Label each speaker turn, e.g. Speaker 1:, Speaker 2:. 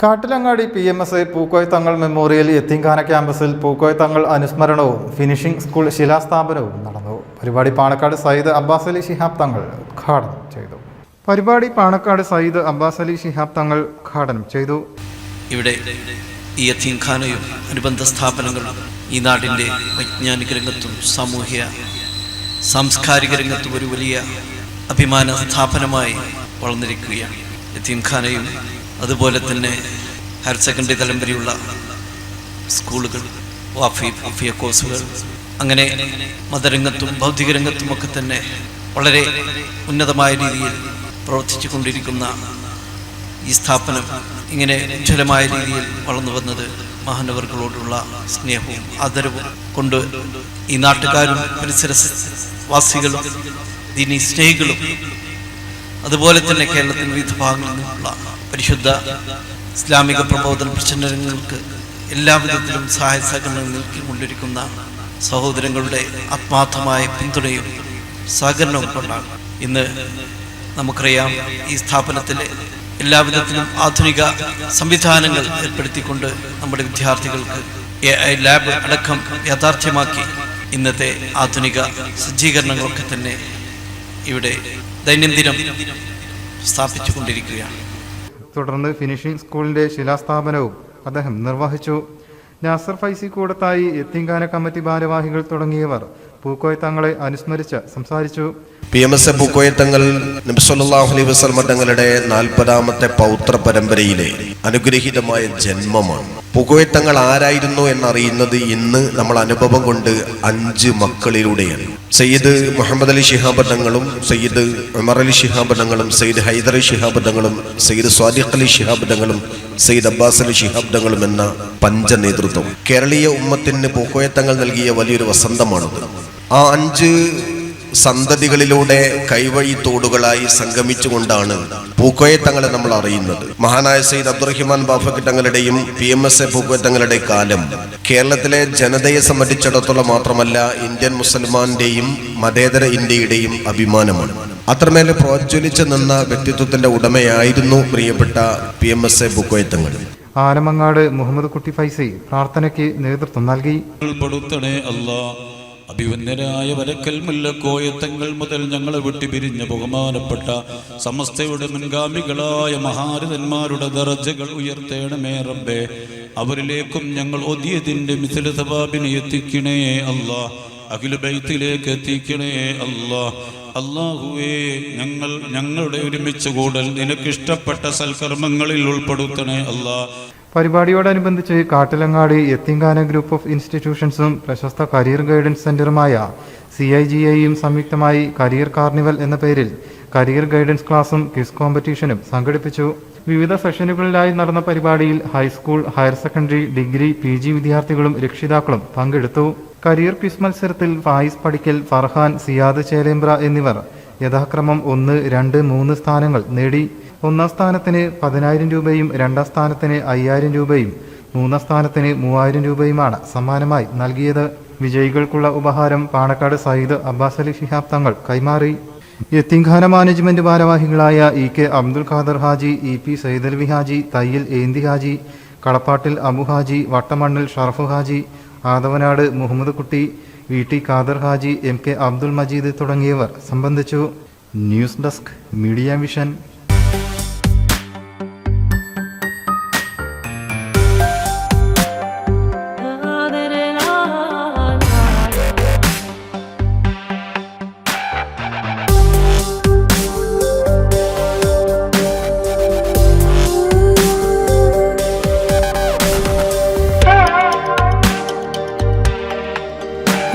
Speaker 1: Kattilangadi P M S Pookoya Thangal memorial Yatheemkhana ക്യാമ്പസിൽ പൂക്കോയ് തങ്ങൾ അനുസ്മരണവും finishing school ശിലാസ്ഥാപനവും നടന്നു. പരിപാടി പാണക്കാട് സയ്യിദ് അബ്ബാസ് അലി ശിഹാബ് തങ്ങൾ ഉദ്ഘാടനം ചെയ്തു. പരിപാടി പാണക്കാട് സയ്യിദ് അബ്ബാസ് അലി ശിഹാബ് തങ്ങൾ ഉദ്ഘാടനം ചെയ്തു.
Speaker 2: ഇവിടെ ഈ എത്തിങ്കാനയും അനുബന്ധ സ്ഥാപനങ്ങളും ഈ നാടിന്റെ വൈജ്ഞാനിക രംഗത്തും സാമൂഹ്യ സാംസ്കാരിക രംഗത്തും ഒരു വലിയ അഭിമാന സ്ഥാപനമായി വളർന്നിരിക്കുകയാണ്. യത്തീംഖാനയും അതുപോലെ തന്നെ ഹയർ സെക്കൻഡറി തലം വരെയുള്ള സ്കൂളുകൾ വാഫി വാഫിയ കോഴ്സുകൾ അങ്ങനെ മതരംഗത്തും ഭൗതിക രംഗത്തും ഒക്കെ തന്നെ വളരെ ഉന്നതമായ രീതിയിൽ പ്രവർത്തിച്ചു കൊണ്ടിരിക്കുന്ന ഈ സ്ഥാപനം ഇങ്ങനെ ഉജ്ജ്വലമായ രീതിയിൽ വളർന്നു വന്നത് മഹാനവർകളോടുള്ള സ്നേഹവും ആദരവും കൊണ്ട് ഈ നാട്ടുകാരും പരിസര വാസികളും ദീനി സ്നേഹികളും അതുപോലെ തന്നെ കേരളത്തിന്റെ വിവിധ ഭാഗങ്ങളിൽ നിന്നുള്ള പരിശുദ്ധ ഇസ്ലാമിക പ്രബോധന പ്രചരണങ്ങൾക്ക് എല്ലാവിധത്തിലും സഹായ സഹകരണങ്ങൾ നൽകിക്കൊണ്ടിരിക്കുന്ന സഹോദരങ്ങളുടെ ആത്മാർത്ഥമായ പിന്തുണയും സഹകരണവും കൊണ്ടാണ്. ഇന്ന് നമുക്കറിയാം ഈ സ്ഥാപനത്തിലെ എല്ലാവിധത്തിലും ആധുനിക സംവിധാനങ്ങൾ ഏർപ്പെടുത്തിക്കൊണ്ട് നമ്മുടെ വിദ്യാർത്ഥികൾക്ക് എ ഐ ലാബ് അടക്കം യാഥാർത്ഥ്യമാക്കി ഇന്നത്തെ ആധുനിക സജ്ജീകരണങ്ങളൊക്കെ തന്നെ ഇവിടെ ദൈനംദിനം സ്ഥാപിച്ചു കൊണ്ടിരിക്കുകയാണ്
Speaker 1: തുടർന്ന് ഫിനിഷിംഗ് സ്കൂളിന്റെ ശിലാസ്ഥാപനവും അദ്ദേഹം നിർവഹിച്ചു. നാസർ ഫൈസി കൂടത്തായി എത്തിങ്കാന കമ്മിറ്റി ഭാരവാഹികൾ തുടങ്ങിയവർ പൂക്കോയത്തങ്ങളെ അനുസ്മരിച്ച് സംസാരിച്ചു.
Speaker 3: പി എം എസ് എ പൂക്കോയത്തങ്ങൾ നബിസ്വല്ലാഹു അലൈഹി വസ്ലമ തങ്ങളുടെ നാൽപ്പതാമത്തെ പൗത്ര പരമ്പരയിലെ അനുഗ്രഹീതമായ ജന്മമാണ്. പുകവെട്ടങ്ങൾ ആരായിരുന്നു എന്നറിയുന്നത് ഇന്ന് നമ്മൾ അനുഭവം കൊണ്ട് അഞ്ച് മക്കളിലൂടെയാണ്. സയ്യിദ് മുഹമ്മദ് അലി ശിഹാബദ്ധങ്ങളും സയ്യിദ് ഉമർ അലി ശിഹാബദ്ധങ്ങളും സയ്യിദ് ഹൈദർ അലി ശിഹാബദ്ധങ്ങളും സയ്യിദ് സ്വാദിഖ് അലി ശിഹാബദ്ധങ്ങളും സയ്യിദ് അബ്ബാസ് അലി ശിഹാബ്ദങ്ങളും എന്ന പഞ്ച നേതൃത്വം. കേരളീയ ഉമ്മത്തിന് പൂക്കോയത്തങ്ങൾ നൽകിയ വലിയൊരു വസന്തമാണത്. ആ അഞ്ച് സന്തതികളിലൂടെ കൈവഴി തോടുകളായി സംഗമിച്ചുകൊണ്ടാണ് പൂക്കോയത്തങ്ങളെ നമ്മൾ അറിയുന്നത്. മഹാനായ സയ്യിദ് അബ്ദുറഹിമാൻ ബാഫക്ക് തങ്ങളുടെയും പി എം എസ് എ പൂക്കോയത്തങ്ങളുടെ കാലം കേരളത്തിലെ ജനതയെ സംബന്ധിച്ചിടത്തോളം മാത്രമല്ല ഇന്ത്യൻ മുസൽമാന്റെയും മതേതര ഇന്ത്യയുടെയും അഭിമാനമാണ്. അത്രമേൽ പ്രോജ്വലിച്ചു നിന്ന വ്യക്തിത്വത്തിന്റെ ഉടമയായിരുന്നു പ്രിയപ്പെട്ട P M S A Pookoyathangal
Speaker 1: Anamangad Muhammad Kutty Faizi പ്രാർത്ഥനയ്ക്ക് നേതൃത്വം നൽകി.
Speaker 4: അഭിവന്യരായ വരക്കൽ മുല്ലക്കോയത്തങ്ങൾ മുതൽ ഞങ്ങളെ വിട്ടുപിരിഞ്ഞ ബഹുമാനപ്പെട്ട സമസ്തയുടെ മുൻഗാമികളായ മഹാരഥന്മാരുടെ ദർജകൾ ഉയർത്തേണമേ റബ്ബേ. അവരിലേക്കും ഞങ്ങൾ ഒതിയതിന്റെ മിഥില സബാബിനെ എത്തിക്കണേ അല്ല. അഖില ബൈത്തിലേക്ക് എത്തിക്കണേ അല്ലാ. അള്ളാഹുവേ ഞങ്ങൾ ഞങ്ങളുടെ ഒരുമിച്ച് കൂടൽ നിനക്കിഷ്ടപ്പെട്ട സൽക്കർമ്മങ്ങളിൽ ഉൾപ്പെടുത്തണേ അല്ലാ.
Speaker 1: പരിപാടിയോടനുബന്ധിച്ച് കാട്ടിലങ്ങാടി യത്തിങ്കാന ഗ്രൂപ്പ് ഓഫ് ഇൻസ്റ്റിറ്റ്യൂഷൻസും പ്രശസ്ത കരിയർ ഗൈഡൻസ് സെന്ററുമായ സി ഐ ജി ഐയും സംയുക്തമായി കരിയർ കാർണിവൽ എന്ന പേരിൽ കരിയർ ഗൈഡൻസ് ക്ലാസും ക്വിസ് കോമ്പറ്റീഷനും സംഘടിപ്പിച്ചു. വിവിധ സെഷനുകളിലായി നടന്ന പരിപാടിയിൽ high school higher secondary degree P G വിദ്യാർത്ഥികളും രക്ഷിതാക്കളും പങ്കെടുത്തു. കരിയർ ക്വിസ് മത്സരത്തിൽ ഫായിസ് പടിക്കൽ ഫർഹാൻ സിയാദ് ചേലേമ്പ്ര എന്നിവർ യഥാക്രമം ഒന്ന് രണ്ട് മൂന്ന് സ്ഥാനങ്ങൾ നേടി. ഒന്നാം സ്ഥാനത്തിന് പതിനായിരം രൂപയും രണ്ടാം സ്ഥാനത്തിന് അയ്യായിരം രൂപയും മൂന്നാം സ്ഥാനത്തിന് മൂവായിരം രൂപയുമാണ് സമ്മാനമായി നൽകിയത്. വിജയികൾക്കുള്ള ഉപഹാരം പാണക്കാട് സയ്യിദ് അബ്ബാസ് അലി ഷിഹാബ് തങ്ങൾ കൈമാറി. യത്തിങ്ഖാന മാനേജ്മെന്റ് ഭാരവാഹികളായ E K Abdul Khader Haji E P Saidalavi Haji Thayyil Enthi Haji Kalappattil Abu Haji Vattamannil Sharafu Haji Adavanad Muhammad Kutty V T Khader Haji M K Abdul Majeed തുടങ്ങിയവർ സംബന്ധിച്ചു. News desk media vision